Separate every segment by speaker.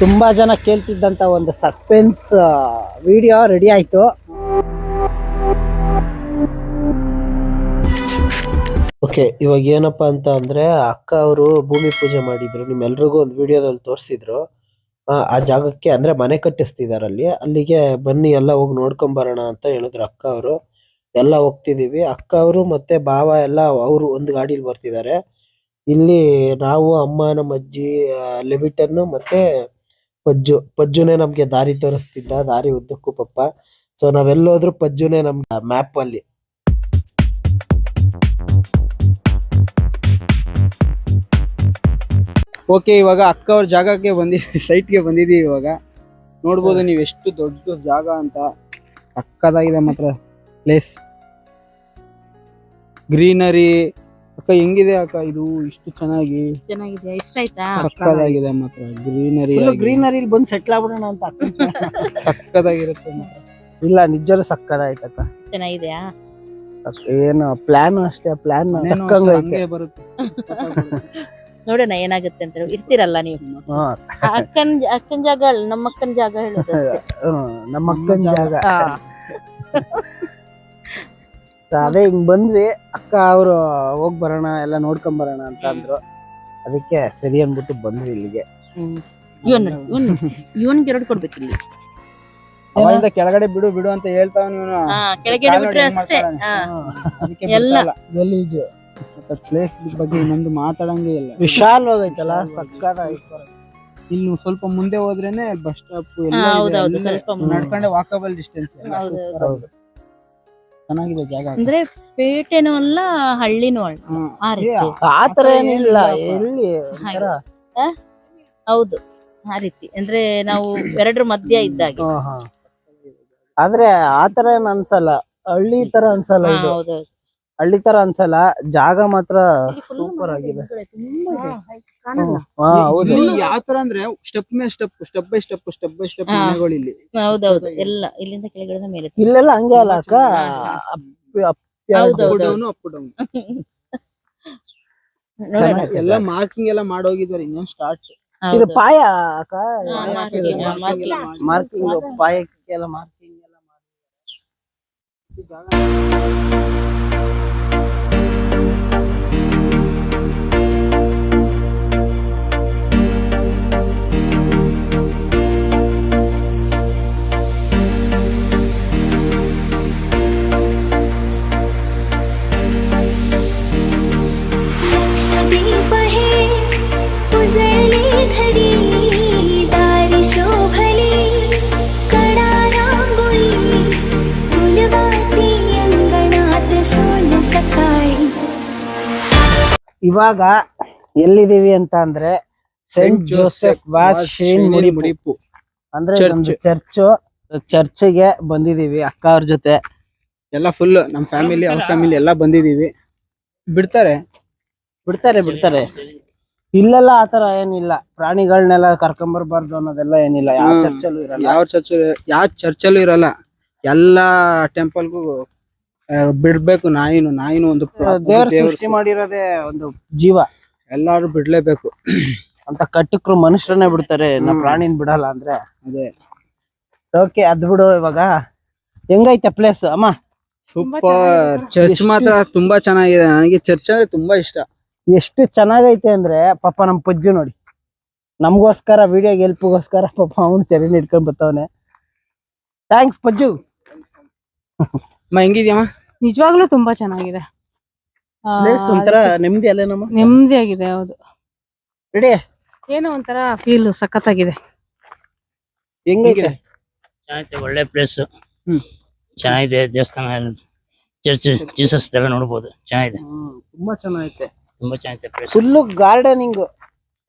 Speaker 1: ತುಂಬಾ ಜನ ಕೇಳ್ತಿದ್ದಂತ ಒಂದು ಸಸ್ಪೆನ್ಸ್ ವಿಡಿಯೋ ರೆಡಿ ಆಯ್ತು. ಓಕೆ ಇವಾಗ ಏನಪ್ಪಾ ಅಂತ ಅಂದ್ರೆ ಅಕ್ಕ ಅವರು ಭೂಮಿ ಪೂಜೆ ಮಾಡಿದ್ರು, ನಿಮ್ಮೆಲ್ರಿಗೂ ಒಂದು ವಿಡಿಯೋದಲ್ಲಿ ತೋರಿಸಿದ್ರು. ಆ ಜಾಗಕ್ಕೆ ಅಂದ್ರೆ ಮನೆ ಕಟ್ಟಿಸ್ತಿದಾರೆ ಅಲ್ಲಿ ಅಲ್ಲಿಗೆ ಬನ್ನಿ, ಎಲ್ಲ ಹೋಗಿ ನೋಡ್ಕೊಂಡ್ ಬರೋಣ ಅಂತ ಹೇಳಿದ್ರು ಅಕ್ಕ ಅವರು. ಎಲ್ಲ ಹೋಗ್ತಿದೀವಿ. ಅಕ್ಕ ಅವರು ಮತ್ತೆ ಬಾವ ಎಲ್ಲ ಅವರು ಒಂದು ಗಾಡಿಲಿ ಬರ್ತಿದ್ದಾರೆ ಇಲ್ಲಿ ನಾವು, ಅಮ್ಮ ನಮ್ಮ ಅಜ್ಜಿ ಲೆಬಿಟನ್ನು ಮತ್ತೆ ಪಜ್ಜು ಪಜ್ಜುನೇ ನಮ್ಗೆ ದಾರಿ ತೋರಿಸ್ತಿದ್ದ ದಾರಿ ಉದ್ದಕ್ಕೂ ಪಪ್ಪ ಸೊ ನಾವೆಲ್ಲೋದ್ರು ಪಜ್ಜುನೇ ನಮ್ ಮ್ಯಾಪ್ ಅಲ್ಲಿ.
Speaker 2: ಓಕೆ ಇವಾಗ ಅಕ್ಕ ಅವ್ರ ಜಾಗಕ್ಕೆ ಬಂದಿದ್ದೀವಿ ಸೈಟ್ಗೆ ಬಂದಿದ್ದೀವಿ ಇವಾಗ. ನೋಡ್ಬೋದು ನೀವು ಎಷ್ಟು ದೊಡ್ಡ ಜಾಗ ಅಂತ. ಅಕ್ಕದಾಗಿದೆ ಮಾತ್ರ ಪ್ಲೇಸ್ ಗ್ರೀನರಿ ಅಕ್ಕ ಹೆಂಗಿದೆ ಅಕ್ಕ? ಇದು ಇಷ್ಟು ಚೆನ್ನಾಗಿ?
Speaker 3: ಚೆನ್ನಾಗಿದೆ. ಇಷ್ಟ ಆಯ್ತಾ?
Speaker 2: ಸಕ್ಕದಾಗಿದೆ ಮಾತ್ರ. ಗ್ರೀನರಿ
Speaker 1: ಗ್ರೀನರಿ ಬಂದು ಸೆಟ್ಲ್ ಆಗ್ಬಿಡೋಣ ಅಂತ
Speaker 2: ಸಕ್ಕದಾಗಿರುತ್ತೆ ಮಾತ್ರ.
Speaker 1: ಇಲ್ಲ ನಿಜವೂ ಸಕ್ಕದಾಯ್ತಕ್ಕ
Speaker 3: ಚೆನ್ನಾಗಿದೆಯಾ?
Speaker 1: ಏನು ಪ್ಲಾನ್ ಅಷ್ಟೇ ಪ್ಲಾನ್
Speaker 2: ಬರುತ್ತೆ.
Speaker 3: ನೋಡೋಣ ಏನಾಗುತ್ತೆ ಅಂತ ಹೇಳಿ. ಇರ್ತೀರಲ್ಲ ನೀವು. ಅಕ್ಕನ್ ಅಕ್ಕನ್ ಜಾಗ ನಮ್ಮ ಅಕ್ಕನ್ ಜಾಗ ಹೇಳೋದು.
Speaker 1: ನಮ್ಮ ಅಕ್ಕನ ಜಾಗ. ಅದೇ ಹಿಂಗ್ ಬಂದ್ವಿ ಅಕ್ಕ ಅವರು ಹೋಗ್ ಬರೋಣ ಎಲ್ಲ ನೋಡ್ಕೊಂಡ್ ಬರೋಣ ಅಂತ ಅಂದ್ರು. ಅದಕ್ಕೆ ಸರಿ ಅನ್ಬಿಟ್ಟು ಬಂದ್ವಿ ಇಲ್ಲಿಗೆ.
Speaker 3: ಹ್ಮ್. ಇವನ್ ಇವನ್ ಇವನ್ಗೆ ಎರಡು ಕೊಡ್ಬೇಕು ಇಲ್ಲಿ.
Speaker 2: ಅವಾಗಿಂದ ಕೆಳಗಡೆ ಬಿಡು ಬಿಡು ಅಂತ ಹೇಳ್ತಾವ ನೀನು
Speaker 3: ಹಾ ಕೆಳಗೆ ಬಿಟ್ರೆ ಅಷ್ಟೇ. ಹಾ.
Speaker 2: ಅದಕ್ಕೆ
Speaker 3: ಎಲ್ಲ.
Speaker 1: ಗಲೀಜು.
Speaker 2: ಪ್ಲೇಸ್ ಬಗ್ಗೆ ಇನ್ನೊಂದು ಮಾತಾಡಂಗೆ ಇಲ್ಲ.
Speaker 1: ವಿಶಾಲವಾಗೈತಲ್ಲ ಸಕ್ಕದಾಯ್ತು
Speaker 2: ಇಲ್ಲಿ ಸ್ವಲ್ಪ ಮುಂದೆ ಹೋದ್ರೇನೆ ಬಸ್ ಸ್ಟಾಪ್
Speaker 3: ಹಾ, ಹೌದೌದು, ಸ್ವಲ್ಪ ಮುಂದೆ.
Speaker 2: ನಡ್ಕೊಂಡೆ ವಾಕಬಲ್ ಡಿಸ್ಟೆನ್ಸ್
Speaker 3: ಹೌದು.
Speaker 2: ಚೆನ್ನಾಗಿದೆ ಜಾಗ
Speaker 3: ಅಂದ್ರೆ ಪೇಟೆನೂ ಅಲ್ಲ ಹಳ್ಳಿನೂ ಅಲ್ಲ. ಆ ರೀತಿ.
Speaker 1: ಆತರ ಏನಿಲ್ಲ ಎಲ್ಲಿ.
Speaker 3: ಹೌದು ಆ ರೀತಿ. ಅಂದ್ರೆ ನಾವು ಎರಡರ ಮಧ್ಯ ಇದ್ದಾಗೆ.
Speaker 1: ಹಾ, ಹಾ. ಆದ್ರೆ ಆತರ ಏನ್ ಅನ್ಸಲ್ಲ. ಹಳ್ಳಿ ತರ ಅನ್ಸಲ್ಲ
Speaker 3: ಹಾ,
Speaker 1: ಇದು.
Speaker 3: ಹೌದು
Speaker 1: ಹಳ್ಳಿ ತರ ಅನ್ಸಲ್ಲ ಜಾಗ ಮಾತ್ರ ಸೂಪರ್ ಆಗಿದೆ.
Speaker 2: ಇಲ್ಲಿ ಯಾವ ತರ ಅಂದ್ರೆ step May step step by step step by step
Speaker 3: ಹಾ.
Speaker 2: ಮನೆಗಳು ಇಲ್ಲಿ.
Speaker 3: ಹೌದೌದು. ಎಲ್ಲ ಇಲ್ಲಿಂದ ಕೆಳಗಡೆ ಮೇಲೆ
Speaker 1: ಇಲ್ಲೆಲ್ಲ ಹಂಗೆ ಅಲ್ಲ ಅಕ್ಕ?
Speaker 3: ಹೌದು,
Speaker 2: ಅಪ್
Speaker 3: ಹೌದು.
Speaker 2: ಡೌನ್ ಅಪ್ ಡೌನ್
Speaker 3: ನೋಡೋಣ.
Speaker 1: ಚೆನ್ನಾಗಿದೆ.
Speaker 2: ಎಲ್ಲ ಮಾರ್ಕಿಂಗ್ ಎಲ್ಲ ಮಾಡೋಗಿದ್ದಾರೆ ಇನ್ನೊಂದು ಸ್ಟಾರ್ಟ್
Speaker 1: ಇದು ಪಾಯ ಅಕ್ಕ?
Speaker 3: ಹಾ, marking, ಹಾ, marking.
Speaker 1: ಮಾರ್ಕಿಂಗ್ ಪಾಯಕ್ಕೆಲ್ಲ ಮಾರ್ಕಿಂಗ್ ಎಲ್ಲ. ಮಾಡಿ. ಇವಾಗ ಎಲ್ಲಿದೀವಿ ಅಂತ ಅಂದ್ರೆ ಸೆಂಟ್ ಜೋಸೆಫ್ ಮುಡಿ
Speaker 2: ಮುಡಿಪು.
Speaker 1: ಅಂದ್ರೆ ಚರ್ಚ್ ಚರ್ಚ್ಗೆ ಬಂದಿದೀವಿ ಅಕ್ಕ ಅವ್ರ ಜೊತೆ.
Speaker 2: ಎಲ್ಲ ಫುಲ್ ನಮ್ ಫ್ಯಾಮಿಲಿ ಅವ್ರ ಫ್ಯಾಮಿಲಿ ಎಲ್ಲ ಬಂದಿದೀವಿ ಬಿಡ್ತಾರೆ?
Speaker 1: ಬಿಡ್ತಾರೆ ಬಿಡ್ತಾರೆ. ಇಲ್ಲೆಲ್ಲ ಆತರ ಏನಿಲ್ಲ. ಪ್ರಾಣಿಗಳನ್ನೆಲ್ಲ ಕರ್ಕೊಂಬರ್ಬಾರ್ದು ಅನ್ನೋದೆಲ್ಲ ಏನಿಲ್ಲ. ಯಾವ. ಚರ್ಚಲ್ಲೂ ಇರಲ್ಲ.
Speaker 2: ಯಾವ ಚರ್ಚ್ ಯಾವ ಚರ್ಚಲ್ಲೂ ಇರಲ್ಲ. ಎಲ್ಲಾ ಟೆಂಪಲ್ಗೂ ಬಿಡ್ಬೇಕು ನಾಯಿನು ನಾಯಿನು ಒಂದು ಪ್ರ-
Speaker 1: ದೇವ್ರ
Speaker 2: ದೇವ್ರ
Speaker 1: ಸೃಷ್ಟಿ ಮಾಡಿರೋದೇ ಒಂದು ಜೀವ.
Speaker 2: ಎಲ್ಲಾರು ಬಿಡ್ಲೇಬೇಕು.
Speaker 1: ಅಂತ ಕಟ್ಟಕ್ರು ಮನುಷ್ಯರನ್ನೇ ಬಿಡ್ತಾರೆ
Speaker 2: ನಮ್ಮ
Speaker 1: ಪ್ರಾಣಿನ ಬಿಡಲ್ಲ ಅಂದ್ರೆ.
Speaker 2: ಅದೇ.
Speaker 1: ಓಕೆ ಅದ್ ಬಿಡು ಇವಾಗ. ಹೆಂಗೈತೆ ಪ್ಲೇಸ್ ಅಮ್ಮ?
Speaker 2: ಸೂಪರ್ ಚರ್ಚ್ ಮಾತ್ರ ತುಂಬಾ ಚೆನ್ನಾಗಿದೆ. ನನಗೆ ಚರ್ಚ್ ಅಂದ್ರೆ ತುಂಬಾ ಇಷ್ಟ.
Speaker 1: ಎಷ್ಟು ಚೆನ್ನಾಗೈತೆ ಅಂದ್ರೆ ಪಾಪ ನಮ್ಮ ಪಜ್ಜು ನೋಡಿ. ನಮಗೋಸ್ಕರ ವಿಡಿಯೋ ಗೆಲ್ಪಿಗೋಸ್ಕರ ಪಾಪ ಅವನು ತೆರೆ ಹಿಡ್ಕೊಂಡ್ ಬರ್ತಾವನೆ ಥ್ಯಾಂಕ್ಸ್ ಪಜ್ಜು.
Speaker 2: ಅಮ್ಮ ಹೆಂಗಿದ್ಯಮ್ಮ?
Speaker 4: ನಿಜವಾಗ್ಲೂ ತುಂಬಾ ಚೆನ್ನಾಗಿದೆ. ಆ,
Speaker 1: ಪ್ಲೇಸ್ ಒಂಥರ ನೆಮ್ಮದಿ ಆಗಿದೆ
Speaker 4: ನೆಮ್ಮದಿಯಾಗಿದೆ ಹೌದು.
Speaker 1: ರೆಡಿ
Speaker 4: ಏನೋ ಒಂಥರ ಫೀಲ್ ಸಖತ್
Speaker 1: ಆಗಿದೆ
Speaker 5: ಚೆನ್ನಾಗಿದೆ ಒಳ್ಳೆ ಪ್ಲೇಸ್
Speaker 2: ಹ್ಮ್.
Speaker 5: ಚೆನ್ನಾಗಿದೆ ದೇವಸ್ಥಾನ ಚರ್ಚ್ ಜೀಸಸ್ ಎಲ್ಲ ನೋಡ್ಬೋದು. ಚೆನ್ನಾಗಿದೆ.
Speaker 1: ಹ್ಮ್, ತುಂಬಾ ಚೆನ್ನಾಗೈತೆ.
Speaker 5: ತುಂಬಾ ಚೆನ್ನಾಗಿದೆ ಪ್ಲೇಸ್
Speaker 1: ಫುಲ್ಲು ಗಾರ್ಡನಿಂಗ್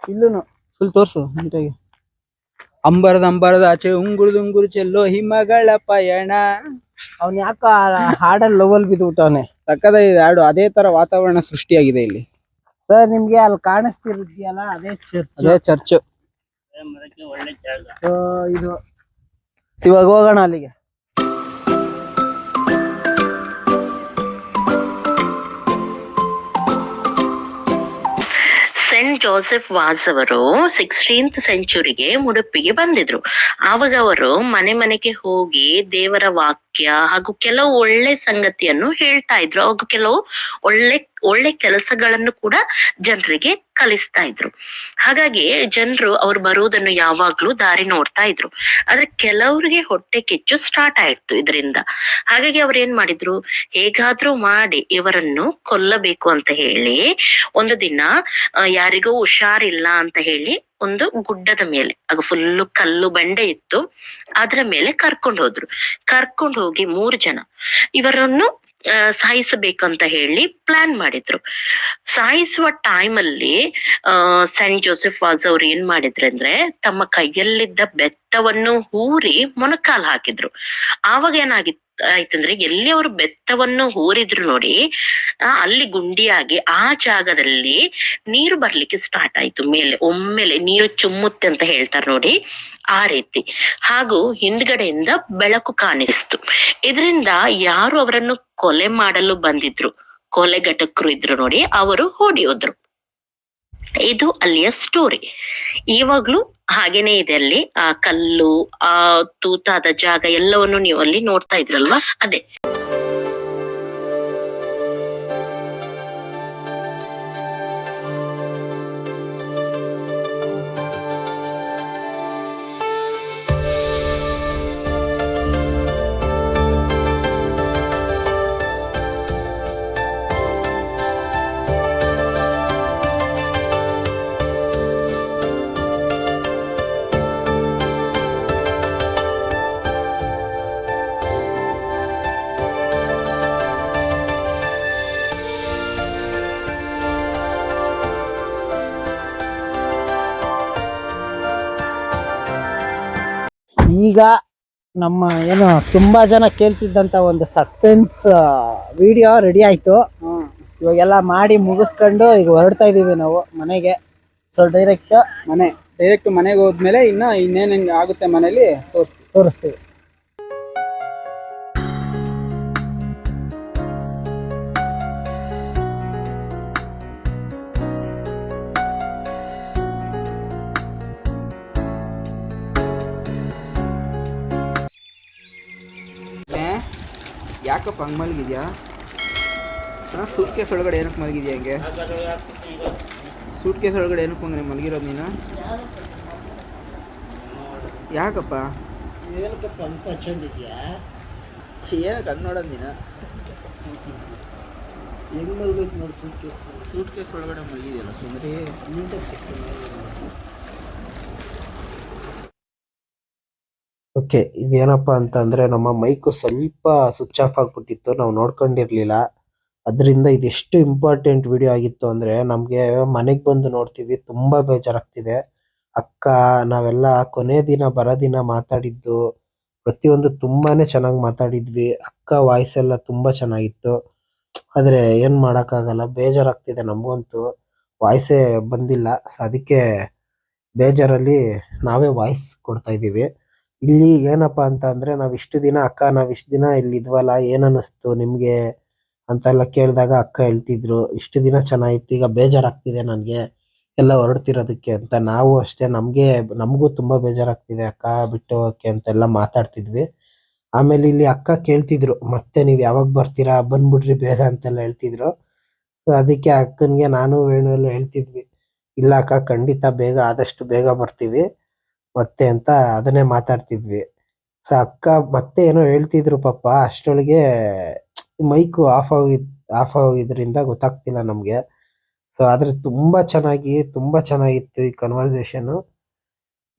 Speaker 1: ಇಲ್ಲೂನು.
Speaker 2: ಫುಲ್ ತೋರ್ಸು ನೀಟಾಗಿ ಅಂಬರದ ಅಂಬರದ ಆಚೆ ಉಂಗುರದ ಉಂಗುರು ಚೆಲ್ಲೋ ಹಿಮಗಳ ಪಯಣ.
Speaker 1: ಅವ್ನ್ ಯಾಕ ಹಾಡಲ್ಲಿ ಲವಲ್ ಬಿದ್ಬಿಟ್ಟವನೆ
Speaker 2: ಸಕ್ಕದಾಗಿದೆ ಹಾಡು. ಅದೇ ತರ ವಾತಾವರಣ ಸೃಷ್ಟಿಯಾಗಿದೆ ಇಲ್ಲಿ.
Speaker 1: ಸರ್ ನಿಮ್ಗೆ ಅಲ್ಲಿ ಕಾಣಿಸ್ತಿರುದ್ಯಲ್ಲ ಅದೇ ಚರ್ಚ್
Speaker 2: ಅದೇ ಚರ್ಚ್
Speaker 5: ಒಳ್ಳೆ ಜಾಗ
Speaker 1: ಇದು ಇವಾಗ ಹೋಗೋಣ ಅಲ್ಲಿಗೆ.
Speaker 6: ಜೋಸೆಫ್ ವಾಸ್ ಅವರು ಸಿಕ್ಸ್ಟೀನ್ತ್ ಸೆಂಚುರಿಗೆ ಮುಡುಪಿಗೆ ಬಂದಿದ್ರು. ಆವಾಗ ಅವರು ಮನೆ ಮನೆಗೆ ಹೋಗಿ ದೇವರ ವಾಕ್ಯ ಹಾಗೂ ಕೆಲವು ಒಳ್ಳೆ ಸಂಗತಿಯನ್ನು ಹೇಳ್ತಾ ಇದ್ರು. ಹಾಗೂ ಕೆಲವು ಒಳ್ಳೆ ಒಳ್ಳೆ ಕೆಲಸಗಳನ್ನು ಕೂಡ ಜನರಿಗೆ ಕಲಿಸ್ತಾ ಇದ್ರು. ಹಾಗಾಗಿ ಜನರು ಅವ್ರು ಬರುವುದನ್ನು ಯಾವಾಗ್ಲೂ ದಾರಿ ನೋಡ್ತಾ ಇದ್ರು. ಆದ್ರೆ ಕೆಲವ್ರಿಗೆ ಹೊಟ್ಟೆ ಕಿಚ್ಚು ಸ್ಟಾರ್ಟ್ ಆಯ್ತು ಇದರಿಂದ. ಹಾಗಾಗಿ ಅವ್ರು ಏನ್ ಮಾಡಿದ್ರು? ಹೇಗಾದ್ರೂ ಮಾಡಿ ಇವರನ್ನು ಕೊಲ್ಲಬೇಕು ಅಂತ ಹೇಳಿ ಒಂದು ದಿನ ಯಾರಿಗೂ ಹುಷಾರಿಲ್ಲ ಅಂತ ಹೇಳಿ ಒಂದು ಗುಡ್ಡದ ಮೇಲೆ ಆಗ ಫುಲ್ಲು ಕಲ್ಲು ಬಂಡೆ ಇತ್ತು, ಅದ್ರ ಮೇಲೆ ಕರ್ಕೊಂಡು ಹೋದ್ರು. ಕರ್ಕೊಂಡು ಹೋಗಿ ಮೂರು ಜನ. ಇವರನ್ನು ಸಾಯಿಸಬೇಕಂತ ಹೇಳಿ ಪ್ಲಾನ್ ಮಾಡಿದ್ರು. ಸಾಯಿಸುವ ಟೈಮಲ್ಲಿ ಅಹ್ ಸೆಂಟ್ ಜೋಸೆಫ್ ವಾಸ್ ಅವ್ರು ಏನ್ ಮಾಡಿದ್ರಂದ್ರೆ ತಮ್ಮ ಕೈಯಲ್ಲಿದ್ದ ಬೆತ್ತವನ್ನು ಹೂರಿ ಮೊಣಕಾಲ್ ಹಾಕಿದ್ರು. ಆವಾಗ ಏನಾಗಿತ್ತು? ಆಯ್ತಂದ್ರೆ ಎಲ್ಲಿ ಅವರು ಬೆತ್ತವನ್ನು ಹೋರಿದ್ರು ನೋಡಿ ಅಲ್ಲಿ ಗುಂಡಿಯಾಗಿ ಆ ಜಾಗದಲ್ಲಿ ನೀರು ಬರ್ಲಿಕ್ಕೆ ಸ್ಟಾರ್ಟ್ ಆಯ್ತು. ಮೇಲೆ, ಒಮ್ಮೆಲೆ ನೀರು ಚುಮ್ಮುತ್ತೆ ಅಂತ ಹೇಳ್ತಾರೆ ನೋಡಿ ಆ ರೀತಿ. ಹಾಗೂ ಹಿಂದ್ಗಡೆಯಿಂದ ಬೆಳಕು ಕಾಣಿಸ್ತು. ಇದರಿಂದ ಯಾರು ಅವರನ್ನು ಕೊಲೆ ಮಾಡಲು ಬಂದಿದ್ರು, ಕೊಲೆ ಘಟಕರು ಇದ್ರು ನೋಡಿ ಅವರು ಓಡಿ ಇದು ಅಲ್ಲಿಯ ಸ್ಟೋರಿ ಇವಾಗ್ಲೂ ಹಾಗೇನೆ ಇದೆ ಅಲ್ಲಿ. ಆ ಕಲ್ಲು ಆ ತೂತಾದ ಜಾಗ ಎಲ್ಲವನ್ನು ನೀವು ಅಲ್ಲಿ ನೋಡ್ತಾ ಇದ್ರಲ್ವಾ? ಅದೇ.
Speaker 7: ನಮ್ಮ ಏನು ತುಂಬಾ ಜನ ಕೇಳ್ತಿದ್ದಂತ ಒಂದು ಸಸ್ಪೆನ್ಸ್ ವಿಡಿಯೋ ರೆಡಿ ಆಯ್ತು. ಇವಾಗೆಲ್ಲ ಮಾಡಿ ಮುಗಿಸ್ಕೊಂಡು ಈಗ ಹೊರಡ್ತಾ ಇದೀವಿ ನಾವು ಮನೆಗೆ. ಸೊ ಡೈರೆಕ್ಟ್
Speaker 2: ಮನೆ. ಡೈರೆಕ್ಟ್ ಮನೆಗೆ ಹೋದ್ಮೇಲೆ ಇನ್ನ ಇನ್ನೇನ್ ಹೆಂಗ್ ಆಗುತ್ತೆ ಮನೇಲಿ ತೋರಿಸ್ತೀವಿ. ಯಾಕಪ್ಪ ಹಂಗೆ ಮಲಗಿದ್ಯಾ? ಸೂಟ್ ಕೇಸ್ ಒಳಗಡೆ ಏನಕ್ಕೆ ಮಲಗಿದ್ಯಾ ಹಂಗೆ? ಸೂಟ್ ಕೇಸ್ ಒಳಗಡೆ ಏನಕ್ಕೆ ಬಂದ್ರೆ ಮಲಗಿರೋದು ನೀನು? ಯಾಕಪ್ಪ?
Speaker 7: ಏನಕ್ಕಪ್ಪ ಅಂತ ಹಚ್ಕೊಂಡಿದ್ಯಾ
Speaker 2: ಏನಕ್ಕೆ ಹಂಗೆ ನೋಡೋದು ನೀನು?
Speaker 7: ಹೆಂಗ್ ಮಲ್ಗೈತೆ ನೋಡಿ ಸೂಟ್ ಕೇಸ್
Speaker 2: ಸೂಟ್ ಕೇಸ್ ಒಳಗಡೆ ಮಲಗಿದೆಯಲ್ಲ ಸುಂದ್ರಿ.
Speaker 1: ಓಕೆ, ಇದೇನಪ್ಪ ಅಂತಂದ್ರೆ ನಮ್ಮ ಮೈಕ್ ಸ್ವಲ್ಪ ಸ್ವಿಚ್ ಆಫ್ ಆಗಿಬಿಟ್ಟಿತ್ತು, ನಾವು ನೋಡ್ಕೊಂಡಿರ್ಲಿಲ್ಲ. ಅದರಿಂದ ಇದೆಷ್ಟು ಇಂಪಾರ್ಟೆಂಟ್ ವಿಡಿಯೋ ಆಗಿತ್ತು ಅಂದ್ರೆ ನಮಗೆ ಮನೆಗೆ ಬಂದು ನೋಡ್ತೀವಿ, ತುಂಬಾ ಬೇಜಾರಾಗ್ತಿದೆ. ಅಕ್ಕ, ನಾವೆಲ್ಲ ಕೊನೆ ದಿನ ಬರೋದಿನ ಮಾತಾಡಿದ್ದು, ಪ್ರತಿಯೊಂದು ತುಂಬಾನೇ ಚೆನ್ನಾಗಿ ಮಾತಾಡಿದ್ವಿ, ಅಕ್ಕ ವಾಯ್ಸ್ ಎಲ್ಲ ತುಂಬಾ ಚೆನ್ನಾಗಿತ್ತು. ಆದ್ರೆ ಏನ್ ಮಾಡಕ್ಕಾಗಲ್ಲ, ಬೇಜಾರಾಗ್ತಿದೆ ನಮಗಂತೂ. ವಾಯ್ಸೇ ಬಂದಿಲ್ಲ, ಸೊ ಅದಕ್ಕೆ ಬೇಜಾರಲ್ಲಿ ನಾವೇ ವಾಯ್ಸ್ ಕೊಡ್ತಾ ಇದೀವಿ ಇಲ್ಲಿ ಏನಪ್ಪಾ ಅಂತ ಅಂದ್ರೆ ನಾವ್ ಇಷ್ಟು ದಿನ ಅಕ್ಕ, ನಾವ್ ಇಷ್ಟು ದಿನ ಇಲ್ಲಿ ಇದ್ವಲ್ಲ, ಏನ್ ಅನ್ನಿಸ್ತು ನಿಮ್ಗೆ? ಅಂತೆಲ್ಲ ಕೇಳಿದಾಗ ಅಕ್ಕ ಹೇಳ್ತಿದ್ರು, ಇಷ್ಟು ದಿನ ಚೆನ್ನಾಗಿತ್ತು, ಈಗ ಬೇಜಾರಾಗ್ತಿದೆ ನನ್ಗೆ, ಎಲ್ಲ ಹೊರಡ್ತಿರೋದಕ್ಕೆ ಅಂತ. ನಾವು ಅಷ್ಟೇ, ನಮ್ಗೆ, ನಮಗೂ ತುಂಬಾ ಬೇಜಾರಾಗ್ತಿದೆ ಅಕ್ಕ, ಬಿಟ್ಟು ಹೋಗಕ್ಕೆ ಅಂತೆಲ್ಲ ಮಾತಾಡ್ತಿದ್ವಿ. ಆಮೇಲೆ ಇಲ್ಲಿ ಅಕ್ಕ ಕೇಳ್ತಿದ್ರು, ಮತ್ತೆ ನೀವ್ ಯಾವಾಗ ಬರ್ತೀರಾ? ಬಂದ್ಬಿಡ್ರಿ, ಬೇಗ, ಅಂತೆಲ್ಲ ಹೇಳ್ತಿದ್ರು. ಅದಕ್ಕೆ ಅಕ್ಕನ್ಗೆ ನಾನು ವೇಣು ಎಲ್ಲ ಹೇಳ್ತಿದ್ವಿ, ಇಲ್ಲ ಅಕ್ಕ, ಖಂಡಿತ ಬೇಗ, ಆದಷ್ಟು ಬೇಗ ಬರ್ತೀವಿ. ಮತ್ತೆ ಅಂತ ಅದನ್ನೇ ಮಾತಾಡ್ತಿದ್ವಿ. ಸೊ, ಅಕ್ಕ ಮತ್ತೆ ಏನೋ ಹೇಳ್ತಿದ್ರು ಪಾಪ ಅಷ್ಟೊಳಗೆ ಮೈಕು ಆಫ್ ಆಗಿದ್ ಆಫ್ ಆಗಿದ್ರಿಂದ ಗೊತ್ತಾಗ್ತಿಲ್ಲ ನಮಗೆ. ಸೊ, ಆದ್ರೆ ತುಂಬಾ ಚೆನ್ನಾಗಿ, ತುಂಬಾ ಚೆನ್ನಾಗಿತ್ತು ಈ ಕನ್ವರ್ಸೇಷನ್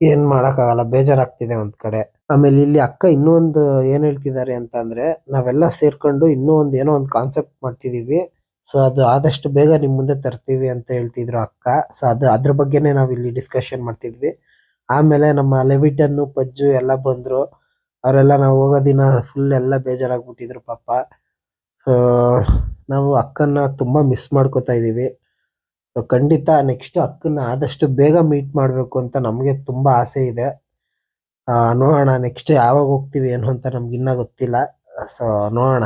Speaker 1: ಏನ್ ಮಾಡಕ್ಕಾಗಲ್ಲ, ಬೇಜಾರಾಗ್ತಿದೆ ಒಂದ್ ಕಡೆ. ಆಮೇಲೆ ಇಲ್ಲಿ ಅಕ್ಕ ಇನ್ನೂ ಒಂದು ಏನ್ ಹೇಳ್ತಿದ್ದಾರೆ ಅಂತ ಅಂದ್ರೆ, ನಾವೆಲ್ಲ ಸೇರ್ಕೊಂಡು ಇನ್ನೂ ಒಂದ್ ಏನೋ ಒಂದು ಕಾನ್ಸೆಪ್ಟ್ ಮಾಡ್ತಿದೀವಿ. ಸೊ, ಅದು ಆದಷ್ಟು ಬೇಗ ನಿಮ್ ಮುಂದೆ ತರ್ತೀವಿ ಅಂತ ಹೇಳ್ತಿದ್ರು ಅಕ್ಕ. ಸೊ, ಅದು ಅದ್ರ ಬಗ್ಗೆನೇ ನಾವ್ ಇಲ್ಲಿ ಡಿಸ್ಕಷನ್ ಮಾಡ್ತಿದ್ವಿ. ಆಮೇಲೆ ನಮ್ಮ ಲೆವಿಟನ್ನು, ಪಜ್ಜು ಎಲ್ಲ ಬಂದ್ರು. ಅವರೆಲ್ಲ ನಾವು ಹೋಗೋ ದಿನ ಫುಲ್ ಎಲ್ಲ ಬೇಜಾರಾಗ್ಬಿಟ್ಟಿದ್ರು ಪಾಪ. ಸೊ ನಾವು ಅಕ್ಕನ್ನ ತುಂಬಾ ಮಿಸ್ ಮಾಡ್ಕೋತಾ ಇದೀವಿ. ಸೊ ಖಂಡಿತ ನೆಕ್ಸ್ಟ್ ಅಕ್ಕನ್ನ ಆದಷ್ಟು ಬೇಗ ಮೀಟ್ ಮಾಡಬೇಕು ಅಂತ ನಮಗೆ ತುಂಬಾ ಆಸೆ ಇದೆ. ನೋಡೋಣ ನೆಕ್ಸ್ಟ್ ಯಾವಾಗ ಹೋಗ್ತೀವಿ ಏನು ಅಂತ ನಮ್ಗೆ ಇನ್ನ ಗೊತ್ತಿಲ್ಲ. ಸೊ ನೋಡೋಣ.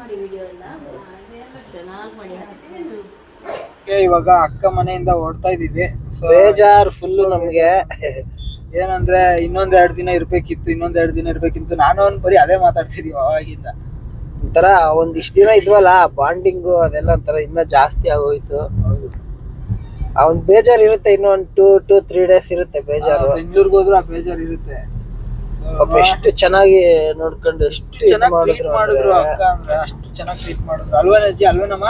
Speaker 3: ಮಾಡಿ ವಿಡಿಯೋ ಎಲ್ಲ. ಚೆನ್ನಾಗಿ ಮಾಡಿ
Speaker 2: Okay, ಇವಾಗ ಅಕ್ಕ ಮನೆಯಿಂದ ಹೊರಡ್ತಾ ಇದೀವಿ ಸೊ
Speaker 1: ಬೇಜಾರ್ ಫುಲ್ ನಮ್ಗೆ.
Speaker 2: ಏನಂದ್ರೆ ಇನ್ನೊಂದ್ ಎರಡ್ ದಿನ ಇರ್ಬೇಕಿತ್ತು ಇನ್ನೊಂದ್ ಎರಡ್ ದಿನ ಇರ್ಬೇಕಿತ್ತು. ನಾನು ಒಂದ್ ಬರೀ ಅದೇ ಮಾತಾಡ್ತಿದೀವಿ ಅವಾಗಿಂದ.
Speaker 1: ಒಂಥರ ಒಂದಿಷ್ಟು ದಿನ ಇದ್ವಲ್ಲ ಬಾಂಡಿಂಗು ಅದೆಲ್ಲ ಒಂಥರ ಇನ್ನ ಜಾಸ್ತಿ ಆಗೋಯ್ತು. ಆ ಒಂದ್ ಬೇಜಾರ್ ಇರುತ್ತೆ ಇನ್ನೊಂದ್ ಟೂ ಟೂ ತ್ರೀ ಡೇಸ್ ಇರುತ್ತೆ ಬೇಜಾರು.
Speaker 2: ಬೆಂಗಳೂರಿಗೆ ಹೋದ್ರು ಆ ಬೇಜಾರ್ ಇರುತ್ತೆ.
Speaker 1: ಪಾಪ ಎಷ್ಟು ಚೆನ್ನಾಗಿ ನೋಡ್ಕೊಂಡು ಎಷ್ಟು
Speaker 2: ಚೆನ್ನಾಗಿ ಟ್ರೀಟ್ ಮಾಡಿದ್ರು ಅಕ್ಕ ಅಂದ್ರೆ ಅಷ್ಟು ಚೆನ್ನಾಗಿ ಟ್ರೀಟ್ ಮಾಡಿದ್ರು. ಅಲ್ವಾ ಅಜ್ಜಿ ಅಲ್ವೇನಮ್ಮ?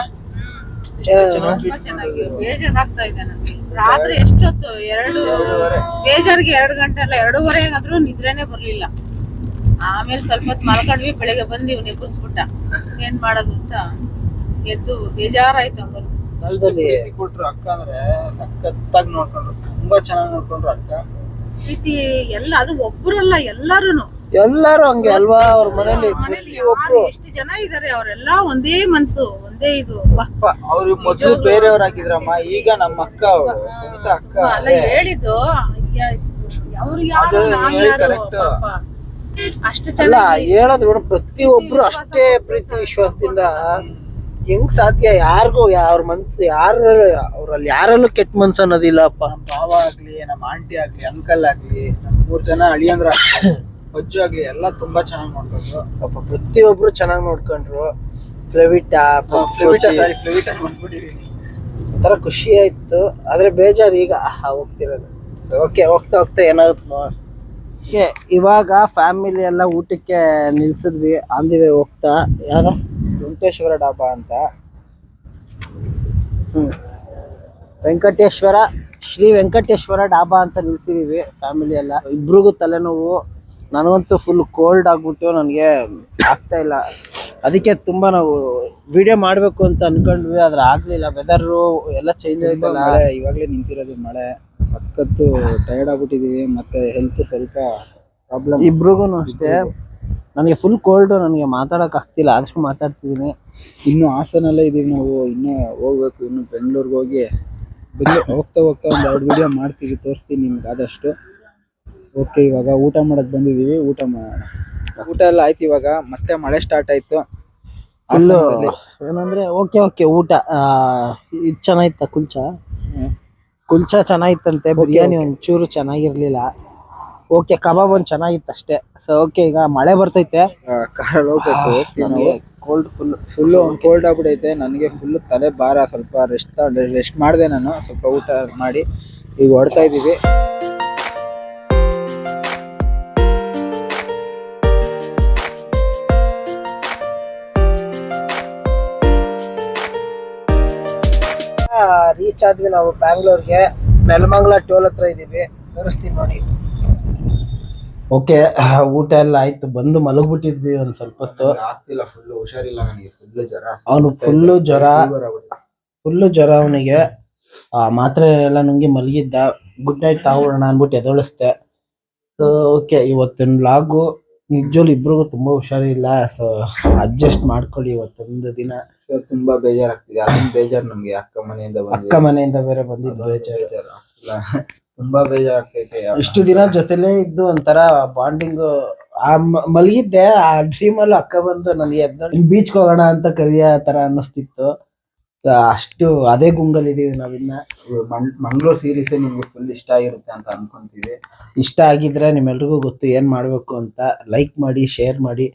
Speaker 2: ಚೆನ್ನಾಗಿ
Speaker 4: ಬೇಜಾರಾಗ್ತಾ ಇದೆ ನನಗೆ. ರಾತ್ರಿ ಎಷ್ಟೊತ್ತು? ಎರಡು ಬೇಜಾರಿಗೆ ಎರಡು ಗಂಟೆ ಅಲ್ಲ ಎರಡೂವರೆ ಆದ್ರೂ ನಿದ್ರೆನೆ ಬರ್ಲಿಲ್ಲ. ಆಮೇಲೆ ಸ್ವಲ್ಪ ಹೊತ್ತು ಮಲ್ಕೊಂಡ್ವಿ ಬೆಳಿಗ್ಗೆ ಬಂದು ಇವ್ನ ಎಬ್ಬರಿಸ್ಬಿಟ್ಟ ಏನ್ ಮಾಡೋದು ಅಂತ ಎದ್ದು ಬೇಜಾರಾಯ್ತು
Speaker 2: ಅವರು ಕೊಟ್ರು ಅಕ್ಕ ಅಂದ್ರೆ ಸಖತ್ತಾಗಿ ನೋಡ್ಕೊಂಡ್ರು. ತುಂಬಾ ಚೆನ್ನಾಗಿ ನೋಡ್ಕೊಂಡ್ರು ಅಕ್ಕ.
Speaker 4: ಪ್ರೀತಿ ಎಲ್ಲ ಅದು ಒಬ್ರಲ್ಲ ಎಲ್ಲಾರುನು.
Speaker 1: ಎಲ್ಲಾರು ಹಂಗೆ ಅಲ್ವಾ? ಅವ್ರ ಮನೇಲಿ
Speaker 4: ಮನೇಲಿ ಎಷ್ಟು ಜನ ಇದಾರೆ ಅವರೆಲ್ಲ ಒಂದೇ ಮನ್ಸು ಒಂದೇ ಇದು. ಅವ್ರಿಗೆ
Speaker 2: ಅವ್ರು ಮೊದ್ಲು ಬೇರೆಯವ್ರಾಗಿದ್ರಮ್ಮ ಈಗ ನಮ್ಮ ಅಕ್ಕ ಅವ್ರು ಅಕ್ಕ
Speaker 4: ಅಲ್ಲ ಹೇಳಿದ್ದು ಅವ್ರು ಯಾರು
Speaker 2: ಅದು
Speaker 4: ನಾವ್
Speaker 2: ಹೇಳಿ
Speaker 4: ಯಾರು
Speaker 2: correct.
Speaker 4: ಪಾಪ. ಅಷ್ಟು
Speaker 1: ಅಲ್ಲ
Speaker 4: ಚೆನ್ನಾಗಿ
Speaker 1: ಹೇಳೋದು ಪ್ರತಿ ಒಬ್ರು ಅಷ್ಟೇ ಪ್ರೀತಿ ವಿಶ್ವಾಸದಿಂದ ಹೆಂಗ್ ಸಾಧ್ಯ? ಯಾರಿಗೂ ಅವ್ರ ಮನ್ಸು ಯಾರ ಅವ್ರಲ್ಲಿ ಯಾರಲ್ಲೂ ಕೆಟ್ಟ ಮನ್ಸು ಅನ್ನೋದಿಲ್ಲಪ್ಪ.
Speaker 2: ನಮ್ಮ ಭಾವ ಆಗ್ಲಿ ನಮ್ಮ ಆಂಟಿ ಆಗ್ಲಿ ಅಂಕಲ್ ಆಗ್ಲಿ ನಮ್ ಮೂರ್ ಜನ ಅಳಿಯಂದ್ರ ಅಜ್ಜು ಆಗ್ಲಿ ಎಲ್ಲ ತುಂಬಾ ಚೆನ್ನಾಗಿ ನೋಡ್ಕೊಂಡ್ರು.
Speaker 1: ಪಾಪ ಪ್ರತಿಯೊಬ್ರು ಚೆನ್ನಾಗಿ ನೋಡ್ಕೊಂಡ್ರು. ಫ್ಲೆವಿಟಾ
Speaker 2: ಫ್ಲೆವಿಟಾ ಸಾರಿ ಫ್ಲೆವಿಟಾ
Speaker 1: ಒಂಥರ ಖುಷಿ ಆಯ್ತು. ಆದ್ರೆ ಬೇಜಾರು ಈಗ ಆಹಾ, ಹೋಗ್ತಿರೋದು. ಓಕೆ ಹೋಗ್ತಾ ಹೋಗ್ತಾ ಏನಾಗುತ್ತೆ ನೋಡ್. ಇವಾಗ ಫ್ಯಾಮಿಲಿ ಎಲ್ಲ ಊಟಕ್ಕೆ ನಿಲ್ಸಿದ್ವಿ. ಆನ್ ದಿ ವೇ ಹೋಗ್ತಾ. ಯಾರ?
Speaker 2: ವೆಂಕಟೇಶ್ವರ ಡಾಬಾ ಅಂತ.
Speaker 1: ಹ್ಮ್. ವೆಂಕಟೇಶ್ವರ ಶ್ರೀ ವೆಂಕಟೇಶ್ವರ ಡಾಬಾ ಅಂತ ನಿಲ್ಸಿದೀವಿ ಫ್ಯಾಮಿಲಿ ಎಲ್ಲ. ಇಬ್ರಿಗೂ ತಲೆನೋವು. ನನಗಂತೂ ಫುಲ್ ಕೋಲ್ಡ್ ಆಗ್ಬಿಟ್ಟು ನನಗೆ ಆಗ್ತಾ ಇಲ್ಲ. ಅದಕ್ಕೆ ತುಂಬಾ ನಾವು ವಿಡಿಯೋ ಮಾಡ್ಬೇಕು ಅಂತ ಅನ್ಕೊಂಡ್ವಿ ಆದ್ರೆ ಆಗ್ಲಿಲ್ಲ. ವೆದರ್ ಎಲ್ಲ ಚೇಂಜ್ ಆಯ್ತಲ್ಲ.
Speaker 2: ಇವಾಗ್ಲೇ ನಿಂತಿರೋದು ಮಳೆ. ಸಖತ್ತು ಟೈರ್ಡ್ ಆಗ್ಬಿಟ್ಟಿದೀವಿ ಮತ್ತೆ ಹೆಲ್ತ್ ಸ್ವಲ್ಪ ಪ್ರಾಬ್ಲಮ್
Speaker 1: ಇಬ್ರಿಗೂ ಅಷ್ಟೇ. ನನಗೆ ಫುಲ್ ಕೋಲ್ಡ್ ನನಗೆ ಮಾತಾಡೋಕೆ ಆಗ್ತಿಲ್ಲ ಆದ್ರೂ ಮಾತಾಡ್ತಿದ್ದೀನಿ
Speaker 2: ಇನ್ನು ಹಾಸನಲ್ಲೇ ಇದ್ದೀವಿ ನಾವು ಇನ್ನೂ ಹೋಗ್ಬೇಕು ಇನ್ನು ಬೆಂಗಳೂರಿಗೆ ಹೋಗಿ. ಬೆಂಗ್ಳೂರ್ ಹೋಗ್ತಾ ಹೋಗ್ತಾ ಒಂದು ಎರಡು ವಿಡಿಯೋ ಮಾಡ್ತೀವಿ ತೋರಿಸ್ತೀನಿ ನಿಮ್ಗೆ ಆದಷ್ಟು. ಓಕೆ ಇವಾಗ ಊಟ ಮಾಡೋದು ಬಂದಿದೀವಿ ಊಟ ಮಾಡೋಣ ಊಟ ಎಲ್ಲ ಆಯ್ತು ಇವಾಗ ಮತ್ತೆ ಮಳೆ ಸ್ಟಾರ್ಟ್ ಆಯ್ತು.
Speaker 1: ಫುಲ್ಲು ಏನಂದರೆ ಓಕೆ ಓಕೆ ಊಟ. ಇದು ಇದ್ ಚೆನ್ನಾಗಿತ್ತ ಕುಲ್ಚಾ?
Speaker 2: ಕುಲ್ಚ
Speaker 1: ಕುಲ್ಚಾ ಚೆನ್ನಾಗಿತ್ತಂತೆ ಬಿರಿಯಾನಿ ಒಂಚೂರು ಚೆನ್ನಾಗಿರ್ಲಿಲ್ಲ. ಓಕೆ ಕಬಾಬ್ ಒಂದ್ ಚೆನ್ನಾಗಿತ್ತು ಅಷ್ಟೇ. ಸೊ ಓಕೆ ಈಗ ಮಳೆ ಬರ್ತೈತೆ.
Speaker 2: ಕಾರಲ್ಲಿ ಹೋಗ್ಬೇಕು.
Speaker 1: ಕೋಲ್ಡ್ ಫುಲ್
Speaker 2: ಫುಲ್ಲು ಒಂದು ಕೋಲ್ಡ್ ಆಗ್ಬಿಟ್ಟೈತೆ ನನಗೆ ಫುಲ್ ತಲೆ ಭಾರ. ಸ್ವಲ್ಪ ರೆಸ್ಟ್ ರೆಸ್ಟ್ ಮಾಡಿದೆ ನಾನು. ಸ್ವಲ್ಪ ಊಟ ಮಾಡಿ. ಈಗ ಹೊಡ್ತಾ ಇದ್ದೀವಿ.
Speaker 1: ರೀಚ್ ಆದ್ವಿ ನಾವು ಬ್ಯಾಂಗ್ಳೂರ್ಗೆ ನೆಲಮಂಗ್ಲ ಟೋಲ್ ಹತ್ರ ಇದೀವಿ. ತೋರಿಸ್ತೀನಿ ನೋಡಿ. ಓಕೆ ಊಟ ಎಲ್ಲ ಆಯ್ತು. ಬಂದು ಮಲಗ್ಬಿಟ್ಟಿದ್ವಿ ಒಂದ್ ಸ್ವಲ್ಪ ಹೊತ್ತು.
Speaker 2: ಆಗ್ತಿಲ್ಲ ಫುಲ್ ಹುಷಾರಿಲ್ಲ ನನಗೆ. ಫುಲ್ ಜ್ವರ.
Speaker 1: ಅವನು ಫುಲ್ಲು ಜ್ವರ. ಫುಲ್ಲು ಜ್ವರ ಅವನಿಗೆ. ಆ ಮಾತ್ರೆ ಎಲ್ಲ ನುಂಗಿ ಮಲಗಿದ್ದ. ಗುಡ್ ನೈಟ್ ತಗೊಳ್ಳೋಣ ಅನ್ಬಿಟ್ಟು ಎದೊಳಿಸ್ದೆ ಓಕೆ ಇವತ್ತಿನ ಲಾಗು ನಿಜವಾಗ್ಲೂ ಇಬ್ರಿಗೂ ತುಂಬಾ ಹುಷಾರಿಲ್ಲ. ಸೊ ಅಡ್ಜಸ್ಟ್ ಮಾಡ್ಕೊಳ್ಳಿ ಇವತ್ತೊಂದು ದಿನ.
Speaker 2: ತುಂಬಾ ಬೇಜಾರಾಗ್ತಿದೆ. ಅದನ್ನ ಬೇಜಾರ್ ನಮ್ಗೆ. ಅಕ್ಕ ಮನೆಯಿಂದ
Speaker 1: ಅಕ್ಕ ಮನೆಯಿಂದ ಬೇರೆ ಬಂದಿದ್ದು ಬೇಜಾರು.
Speaker 2: ಬೇಜಾರು. ತುಂಬಾ ಬೇಜಾರಾಗ್ತೈತೆ
Speaker 1: ಇಷ್ಟು ದಿನ ಜೊತೆಲೇ ಇದ್ದು ಒಂಥರ ಬಾಂಡಿಂಗ್ ಆ ಮ- ಮಲಗಿದ್ದೆ ಆ ಡ್ರೀಮ್ ಅಲ್ಲಿ ಅಕ್ಕ ಬಂದು ನನಗೆ ಬೀಚ್ ಹೋಗೋಣ ಅಂತ ಕರಿಯ ತರ ಅನ್ನಿಸ್ತಿತ್ತು. ಅಷ್ಟು ಅದೇ ಗುಂಗಲ್ ಇದೀವಿ ನಾವಿನ್ನ
Speaker 2: ಮಂಗ್ಳೂರ್ ಸೀರೀಸ್ ನಿಮ್ಗೆ ಫುಲ್ ಇಷ್ಟ ಆಗಿರುತ್ತೆ ಅಂತ ಅನ್ಕೊಂತೀವಿ.
Speaker 1: ಇಷ್ಟ ಆಗಿದ್ರೆ ನಿಮ್ಮೆಲ್ರಿಗೂ ಗೊತ್ತು ಏನ್ ಮಾಡ್ಬೇಕು ಅಂತ. ಲೈಕ್ ಮಾಡಿ ಶೇರ್ ಮಾಡಿ.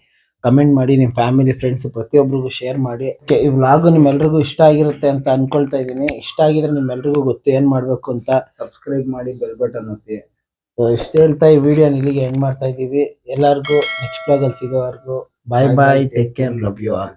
Speaker 1: ಕಮೆಂಟ್ ಮಾಡಿ ನಿಮ್ಮ ಫ್ಯಾಮಿಲಿ ಫ್ರೆಂಡ್ಸ್ ಪ್ರತಿಯೊಬ್ಬರಿಗೂ ಶೇರ್ ಮಾಡಿ. ಈ ವ್ಲಾಗ್ ನಿಮ್ಮೆಲ್ರಿಗೂ ಇಷ್ಟ ಆಗಿರುತ್ತೆ ಅಂತ ಅನ್ಕೊಳ್ತಾ ಇದ್ದೀನಿ. ಇಷ್ಟ ಆಗಿದ್ರೆ ನಿಮ್ಮೆಲ್ರಿಗೂ ಗೊತ್ತು ಏನು ಮಾಡಬೇಕು ಅಂತ.
Speaker 2: ಸಬ್ಸ್ಕ್ರೈಬ್ ಮಾಡಿ ಬೆಲ್ ಬಟನ್ ಒತ್ತಿ.
Speaker 1: ಇಷ್ಟ ಹೇಳ್ತಾ ಈ ವಿಡಿಯೋ ಇಲ್ಲಿಗೆ ಎಂಡ್ ಮಾಡ್ತಾ ಇದೀವಿ ಎಲ್ಲರಿಗೂ ನೆಕ್ಸ್ಟ್ ವ್ಲಾಗಲ್ಲಿ ಅಲ್ಲಿ ಸಿಗೋವರೆಗೂ. Bye bye take care love you all